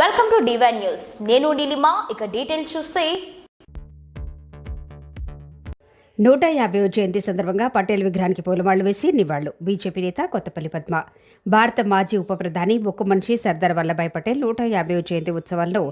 Welcome to divine news నేను నీలిమా ఇక details చూస్తే. నూట యాభై జయంతి సందర్భంగా పటేల్ విగ్రహానికి పూలమాళ్ళు వేసి నివాళులు. బీజేపీ నేత కొత్తపల్లి పద్మ. భారత మాజీ ఉప ప్రధాని ఉక్కు మనిషి సర్దార్ వల్లభాయ్ పటేల్ నూట యాభై జయంతి ఉత్సవాల్లో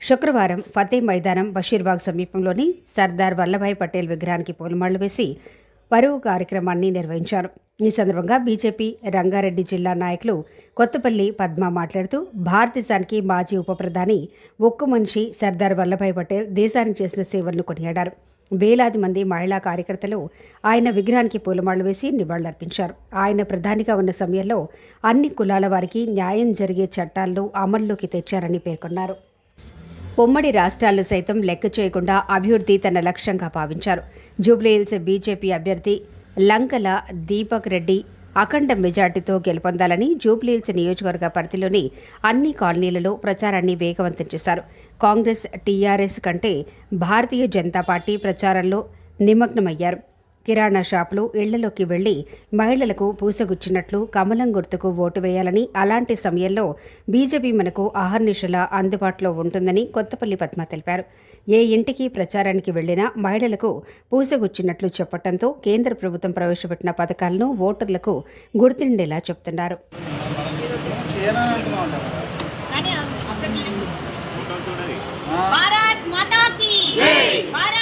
శుక్రవారం ఫతే మైదానం బషీర్బాగ్ సమీపంలోని సర్దార్ వల్లభాయ్ పటేల్ విగ్రహానికి పూలమాళ్ళు వేసి పరువు కార్యక్రమాన్ని నిర్వహించారు. ఈ సందర్భంగా బీజేపీ రంగారెడ్డి జిల్లా నాయకులు కొత్తపల్లి పద్మ మాట్లాడుతూ భారతదేశానికి మాజీ ఉప ప్రధాని ఒక్క మనిషి సర్దార్ వల్లభాయ్ పటేల్ దేశానికి చేసిన సేవలను కొనియాడారు. వేలాది మంది మహిళా కార్యకర్తలు ఆయన విగ్రహానికి పూలమాళ్ళు వేసి నివాళులర్పించారు. ఆయన ప్రధానిగా ఉన్న సమయంలో అన్ని కులాల వారికి న్యాయం జరిగే చట్టాలను అమల్లోకి తెచ్చారని పేర్కొన్నారు. ఉమ్మడి రాష్ట్రాలు సైతం లెక్క చేయకుండా అభివృద్ధి తన లక్ష్యంగా భావించారు. జూబ్లీహిల్స్ బీజేపీ అభ్యర్థి లంకల దీపక్ రెడ్డి అఖండ మెజార్టీతో గెలుపొందాలని జూబ్లీహిల్స్ నియోజకవర్గ పరిధిలోని అన్ని కాలనీలలో ప్రచారాన్ని వేగవంతం చేశారు. కాంగ్రెస్ టీఆర్ఎస్ కంటే భారతీయ జనతా పార్టీ ప్రచారంలో నిమగ్నమయ్యారు. కిరాణా షాపులు ఇళ్ళలోకి వెళ్ళి మహిళలకు పూసగుచ్చినట్లు కమలం గుర్తుకు ఓటు వేయాలని అలాంటి సమయంలో బీజేపీ మనకు అహర్నిశలా అందుబాటులో ఉంటుందని కొత్తపల్లి పద్మ తెలిపారు. ఏ ఇంటికి ప్రచారానికి వెళ్ళినా మహిళలకు పూసగుచ్చినట్లు చెప్పడంతో కేంద్ర ప్రభుత్వం ప్రవేశపెట్టిన పథకాలను ఓటర్లకు గుర్తుండేలా చెప్తున్నారు. భారత్ మాతా కీ జై! భారత్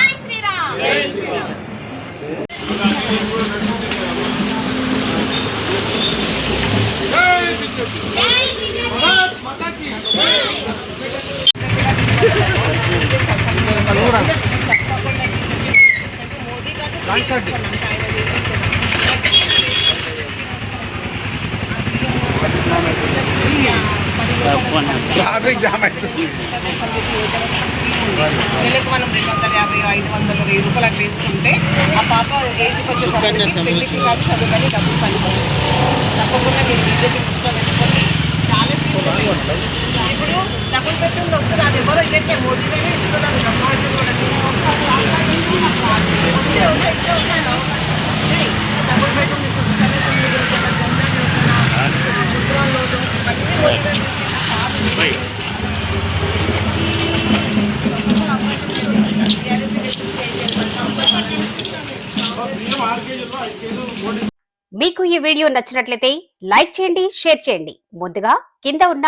ట్రాఫిక్ జామ్ అవుతుంది నెలకు మనం రెండు వందల యాభై ఐదు వందలు వెయ్యి రూపాయలు అట్లా వేసుకుంటే ఆ పాప ఏజ్కి వచ్చేసరికి పెళ్ళికి కాదు. చదువుకొని డబ్బులు పనికొస్తాయి తప్పకుండా మీరు బీజేపీ దృష్టిలో పెట్టుకొని చాలా స్కీమ్లు ఉన్నాయి. వస్తున్నారు అది ఎవరో ఇదే మోదీ గారే ఇస్తున్నారు కూడా వస్తే ఇచ్చే వస్తాను లోటు మోదీ గారు మీకు ఈ వీడియో నచ్చినట్లయితే లైక్ చేయండి షేర్ చేయండి. ముందుగా కింద ఉన్న